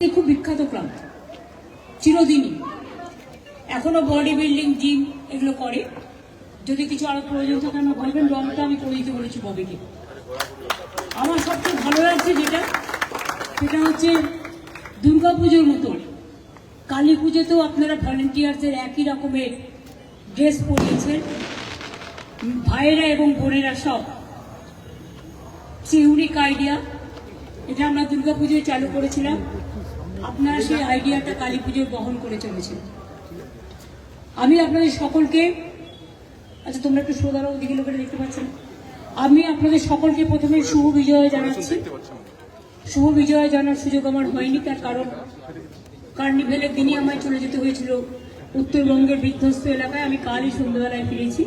খুব বিখ্যাত ক্লাব। চিরদিনই। এখনও বডি বিল্ডিং, জিম এগুলো করে। যদি কিছু আরও প্রয়োজন থাকে আমার বলবেন, রংটা আমি করে দিতে বলেছি ববিকে। আমার সবচেয়ে ভালো লাগছে যেটা, সেটা হচ্ছে দুর্গা পুজোর মতো। কালী পুজোতেও আপনারা ভলেন্টিয়ারদের একই রকমের ড্রেস পরিয়েছেন ভাইয়েরা এবং বোনেরা সব। সে ইউনিক আইডিয়া এটা আমরা দুর্গাপুজোয় চালু করেছিলাম। আপনারা সেই আইডিয়াটা কালী পুজোয় বহন করে চলেছেন। আমি আপনাদের সকলকে আচ্ছা তোমরা একটু শ্রোতারা ওদিকে লোকেরা দেখতে পাচ্ছেন। আমি আপনাদের সকলকে প্রথমে শুভ বিজয় জানাচ্ছি। শুভ বিজয় জানার সুযোগ আমার হয়নি, তার কারণ কার্নিভেলের দিনই আমায় চলে যেতে হয়েছিল উত্তরবঙ্গের বিধ্বস্ত এলাকায়। আমি কালই সন্ধ্যাবেলায় ফিরেছি।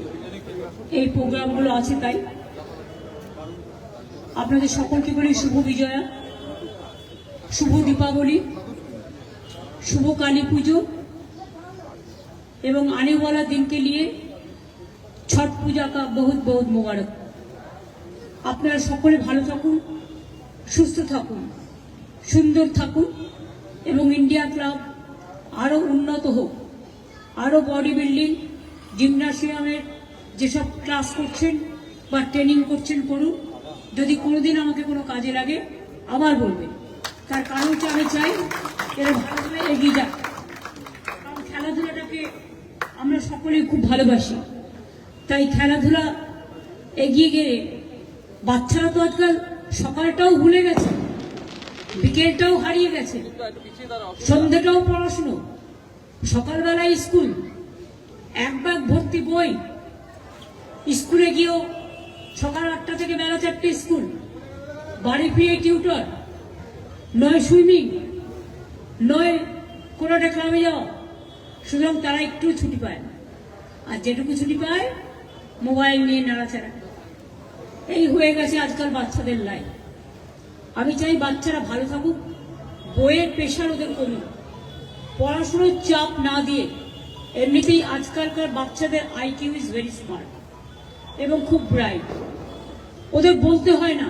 এই প্রোগ্রামগুলো আছে তাই। আপনাদের সকলকে বলি শুভ বিজয়া, শুভ দীপাবলি। শুভ কালী পুজো এবং आने वाला दिन के लिए ছট পূজা কা বহুত বহুত মোবারক আপনারা সকলে ভালো থাকুন সুস্থ থাকুন সুন্দর থাকুন এবং ইন্ডিয়া ক্লাব আরও উন্নত হোক আরও বডি বিল্ডিং জিমনাসিয়ামের যেসব ক্লাস করছেন বা ট্রেনিং করছেন করুন যদি কোনোদিন আমাকে কোনো কাজে লাগে আবার বলবেন তার কারণ হচ্ছে আমি চাই এরা ভালোভাবে এগিয়ে যাক। কারণ খেলাধুলাটাকে আমরা সকলেই খুব ভালোবাসি। তাই খেলাধুলা এগিয়ে গেলে বাচ্চারা তো আজকাল সকালটাও ভুলে গেছে, বিকেলটাও হারিয়ে গেছে, সন্ধ্যেটাও পড়াশুনো, সকালবেলায় স্কুল, এক ব্যাগ ভর্তি বই, স্কুলে গিয়েও সকাল আটটা থেকে বেলা চারটে স্কুল, বাড়ি ফিরে টিউটর নয় সুইমিং, নয় কোনো একটা ক্লাবে যাওয়া। সুতরাং তারা একটু ছুটি পায়। না আর যেটুকু ছুটি পায়, মোবাইল নিয়ে নাড়াচাড়া। এই হয়ে গেছে আজকাল বাচ্চাদের লাইফ আমি চাই বাচ্চারা ভালো থাকুক, বইয়ের প্রেশার ওদের কমুক। পড়াশুনোর চাপ না দিয়ে এমনিতেই আজকালকার বাচ্চাদের আইকিউ ইজ ভেরি স্মার্ট এবং খুব ব্রাইট ওদের বলতে হয় না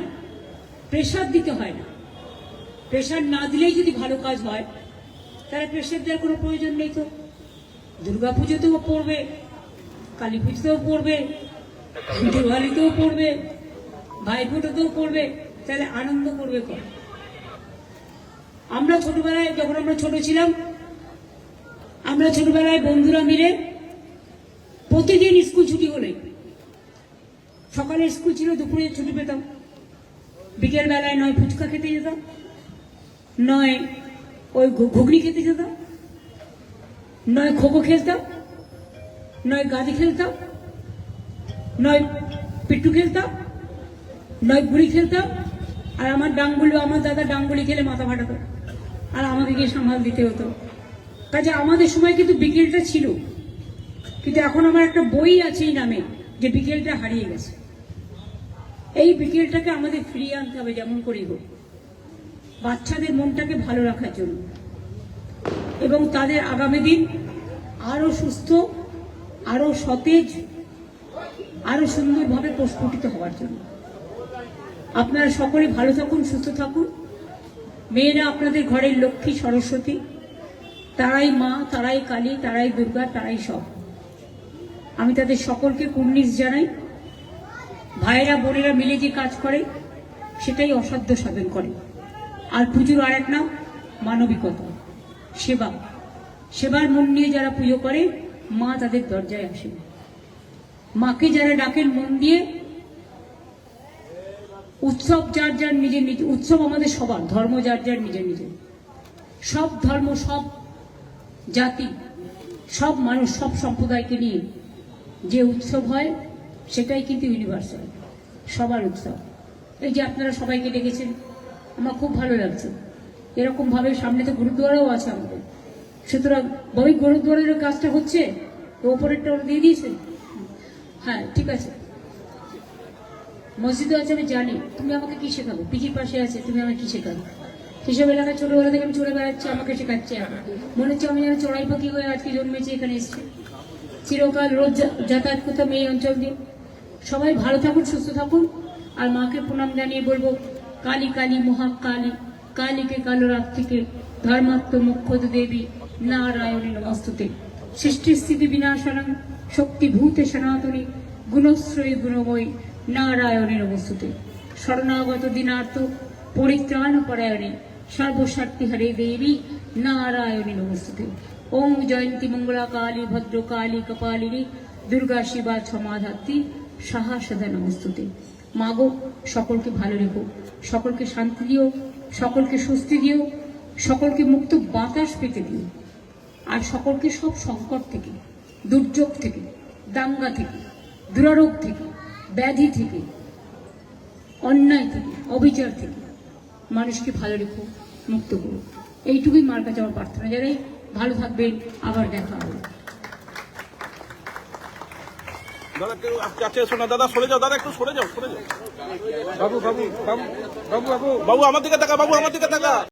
প্রেশার দিতে হয় না। প্রেশার না দিলেই যদি ভালো কাজ হয়, তাহলে প্রেশার দেওয়ার কোনো প্রয়োজন নেই তো। দুর্গা পুজোতেও পড়বে, কালী পুজোতেও পড়বে দিওয়ালিতেও পড়বে ভাইফোঁটাতেও পড়বে, তাহলে আনন্দ করবে কর আমরা ছোটবেলায় যখন আমরা ছোট ছিলাম, আমরা ছোটবেলায় বন্ধুরা মিলে প্রতিদিন স্কুল ছুটি হলে সকালে স্কুল ছিল, দুপুরে ছুটি পেতাম। বিকেল বেলায় নয় ফুচকা খেতে যেতাম। নয়, ওই ঘুগনি খেতে যেতাম। নয় খোখো খেলতাম। নয় গাদি খেলতাম। নয়, পিট্টু খেলতাম। নয়, গুড়ি খেলতাম। আর আমার ডাঙ্গুলি, আমার দাদা ডাঙ্গুলি খেলে মাথা ফাটাতো। আর আমাকে গিয়ে সামাল দিতে হতো। কাজে আমাদের সময় কিন্তু বিকেলটা ছিল। কিন্তু এখন আমার একটা বই আছে এই নামে, যে বিকেলটা হারিয়ে গেছে। এই বিকেলটাকে আমাদের ফিরিয়ে আনতে হবে, যেমন করেই হোক বাচ্চাদের মনটাকে ভালো রাখার জন্য। এবং তাদের আগামী দিন আরও সুস্থ, আরও সতেজ, আরও সুন্দরভাবে প্রস্ফুটিত হওয়ার জন্য। আপনারা সকলে ভালো থাকুন, সুস্থ থাকুন। মেয়েরা আপনাদের ঘরের লক্ষ্মী, সরস্বতী, তারাই মা, তারাই কালী, তারাই দুর্গা, তারাই সব। আমি তাদের সকলকে কুর্নিশ জানাই। ভাইয়েরা, বোনেরা মিলে যে কাজ করে, সেটাই অসাধ্য সাধন করে। আর পুজোর আর এক নাম, মানবিকতা। সেবা। সেবার মন নিয়ে যারা পুজো করে, মা তাদের দরজায় আসে। মাকে যারা ডাকেন মন দিয়ে, উৎসব যার যার নিজের নিজের উৎসব আমাদের সবার, ধর্ম যার যার নিজের নিজের। সব ধর্ম, সব জাতি, সব মানুষ, সব সম্প্রদায়কে নিয়ে যে উৎসব হয়, সেটাই কিন্তু ইউনিভার্সাল সবার উৎসব। এই যে আপনারা সবাইকে ডেকেছেন আমার খুব ভালো লাগছে। এরকম ভাবে সামনে তো গুরুদুয়ারাও আছে আমাদের। সুতরাং বই গুরুদুয়ারের কাজটা হচ্ছে ওপরেরটা ওরা দিয়ে দিয়েছে। হ্যাঁ ঠিক আছে। মসজিদও আছে, আমি জানি। তুমি আমাকে কি শেখাবো? পিজির পাশে আছে, তুমি আমাকে কি শেখাবে? সেসব এলাকায় ছোটবেলা থেকে আমি চলে বেড়াচ্ছি, আমাকে শেখাচ্ছে। মনে হচ্ছে আমি যেন চড়াই পাখি হয়ে আজকে জন্মেছি, এখানে এসেছি। চিরকাল রোজ যাতায়াত করতাম এই অঞ্চল দিয়ে। সবাই ভালো থাকুন, সুস্থ থাকুন। আর মাকে প্রণাম জানিয়ে বলব কালী কালী মহাকালী, কালিকে কালো রাত থেকে ধর্মাত্ম মুখ্যত দেবী নারায়ণী নমস্তুতে সৃষ্টি স্থিতি বিনাশনং শক্তিভূতে সনাতনী, গুণশ্রয়ী গুণময়ী নারায়ণী নমস্তুতে শরণাগত দিনার্থ পরিত্রাণ পরায়ণে সর্বশক্তি হরে দেবী নারায়ণী নমস্তুতে ওম জয়ন্তী মঙ্গলা কালী ভদ্র কালী কপালিনী, দুর্গা শিবা ক্ষমাধাত্রী সাহা সদা নমস্তুতে মাগো সকলকে ভালো রেখো। সকলকে শান্তি দিও, সকলকে স্বস্তি দিও, সকলকে মুক্ত বাতাস পেতে দিও। আর সকলকে সব সংকট থেকে, দুর্যোগ থেকে, দাঙ্গা থেকে, দুরারোগ থেকে, ব্যাধি থেকে, অন্যায় থেকে, অবিচার থেকে মানুষকে ভালো রেখো, মুক্ত করো। এইটুকুই মার কাছে আমার প্রার্থনা জানাই। ভালো থাকবেন। আবার দেখা হবে। দাদা কেউ কাছে এসো না দাদা সরে যাও দাদা একটু সরে যাও সরে যাও। বাবু বাবু বাবু বাবু বাবু। বাবু আমার দিকে তাকা বাবু আমার দিকে তাকা